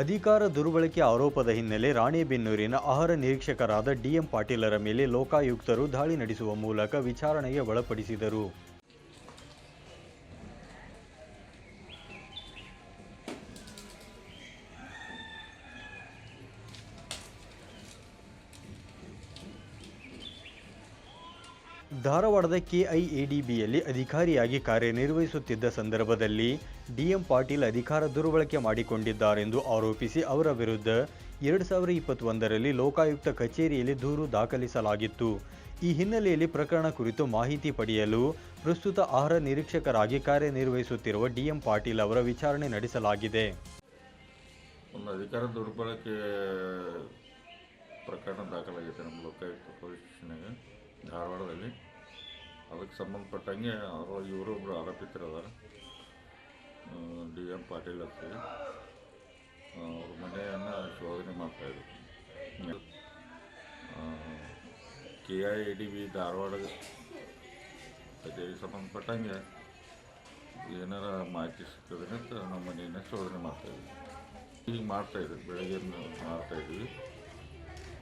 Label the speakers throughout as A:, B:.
A: ಅಧಿಕಾರ ದುರ್ಬಳಕೆ ಆರೋಪದ ಹಿನ್ನೆಲೆ ರಾಣೆಬೆನ್ನೂರಿನ ಆಹಾರ ನಿರೀಕ್ಷಕರಾದ ಡಿಎಂ ಪಾಟೀಲರ ಮೇಲೆ ಲೋಕಾಯುಕ್ತರು ದಾಳಿ ನಡೆಸುವ ಮೂಲಕ ವಿಚಾರಣೆಗೆ ಒಳಪಡಿಸಿದರು. ಧಾರವಾಡದ ಕೆಐಎಡಿಬಿಯಲ್ಲಿ ಅಧಿಕಾರಿಯಾಗಿ ಕಾರ್ಯನಿರ್ವಹಿಸುತ್ತಿದ್ದ ಸಂದರ್ಭದಲ್ಲಿ ಡಿಎಂ ಪಾಟೀಲ್ ಅಧಿಕಾರ ದುರ್ಬಳಕೆ ಮಾಡಿಕೊಂಡಿದ್ದಾರೆಂದು ಆರೋಪಿಸಿ ಅವರ ವಿರುದ್ಧ ಎರಡು ಸಾವಿರದ ಇಪ್ಪತ್ತೊಂದರಲ್ಲಿ ಲೋಕಾಯುಕ್ತ ಕಚೇರಿಯಲ್ಲಿ ದೂರು ದಾಖಲಿಸಲಾಗಿತ್ತು. ಈ ಹಿನ್ನೆಲೆಯಲ್ಲಿ ಪ್ರಕರಣ ಕುರಿತು ಮಾಹಿತಿ ಪಡೆಯಲು ಪ್ರಸ್ತುತ ಆಹಾರ ನಿರೀಕ್ಷಕರಾಗಿ ಕಾರ್ಯನಿರ್ವಹಿಸುತ್ತಿರುವ ಡಿಎಂ ಪಾಟೀಲ್ ಅವರ ವಿಚಾರಣೆ ನಡೆಸಲಾಗಿದೆ.
B: ಅಧಿಕಾರ ದುರ್ಬಳಕೆ ಪ್ರಕರಣ ದಾಖಲಾಗಿದೆ ನಮ್ಮ ಲೋಕಾಯುಕ್ತ. ಧಾರವಾಡದಲ್ಲಿ. ಅದಕ್ಕೆ ಸಂಬಂಧಪಟ್ಟಂಗೆ ಅವರು ಇವರೊಬ್ಬರು ಆರೋಪಿತರು ಅದಾರ. ಡಿ ಎಂ ಪಾಟೀಲ್ ಅಂತೇಳಿ ಅವ್ರ ಮನೆಯನ್ನು ಶೋಧನೆ ಮಾಡ್ತಾಯಿದ್ರು K I D B Dharwad ಕಚೇರಿಗೆ ಸಂಬಂಧಪಟ್ಟಂಗೆ ಏನಾರ ಮಾಹಿತಿ ಸಿಗ್ತದೆ ಅಂತ ನಮ್ಮ ಮನೆಯನ್ನು ಶೋಧನೆ ಮಾಡ್ತಾಯಿದ್ವಿ ಈಗ ಮಾಡ್ತಾಯಿದ್ವಿ ಬೆಳಗ್ಗೆ ಮಾಡ್ತಾಯಿದ್ವಿ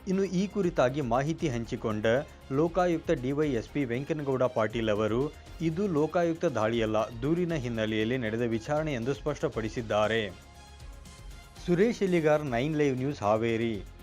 A: ಇನ್ನು ಈ ಕುರಿತಾಗಿ ಮಾಹಿತಿ ಹಂಚಿಕೊಂಡ ಲೋಕಾಯುಕ್ತ ಡಿವೈಎಸ್ಪಿ ವೆಂಕನಗೌಡ ಪಾಟೀಲ್ ಅವರು, ಇದು ಲೋಕಾಯುಕ್ತ ದಾಳಿಯಲ್ಲ, ದೂರಿನ ಹಿನ್ನೆಲೆಯಲ್ಲಿ ನಡೆದ ವಿಚಾರಣೆ ಎಂದು ಸ್ಪಷ್ಟಪಡಿಸಿದ್ದಾರೆ. Suresh Eligar nine live news Haveri.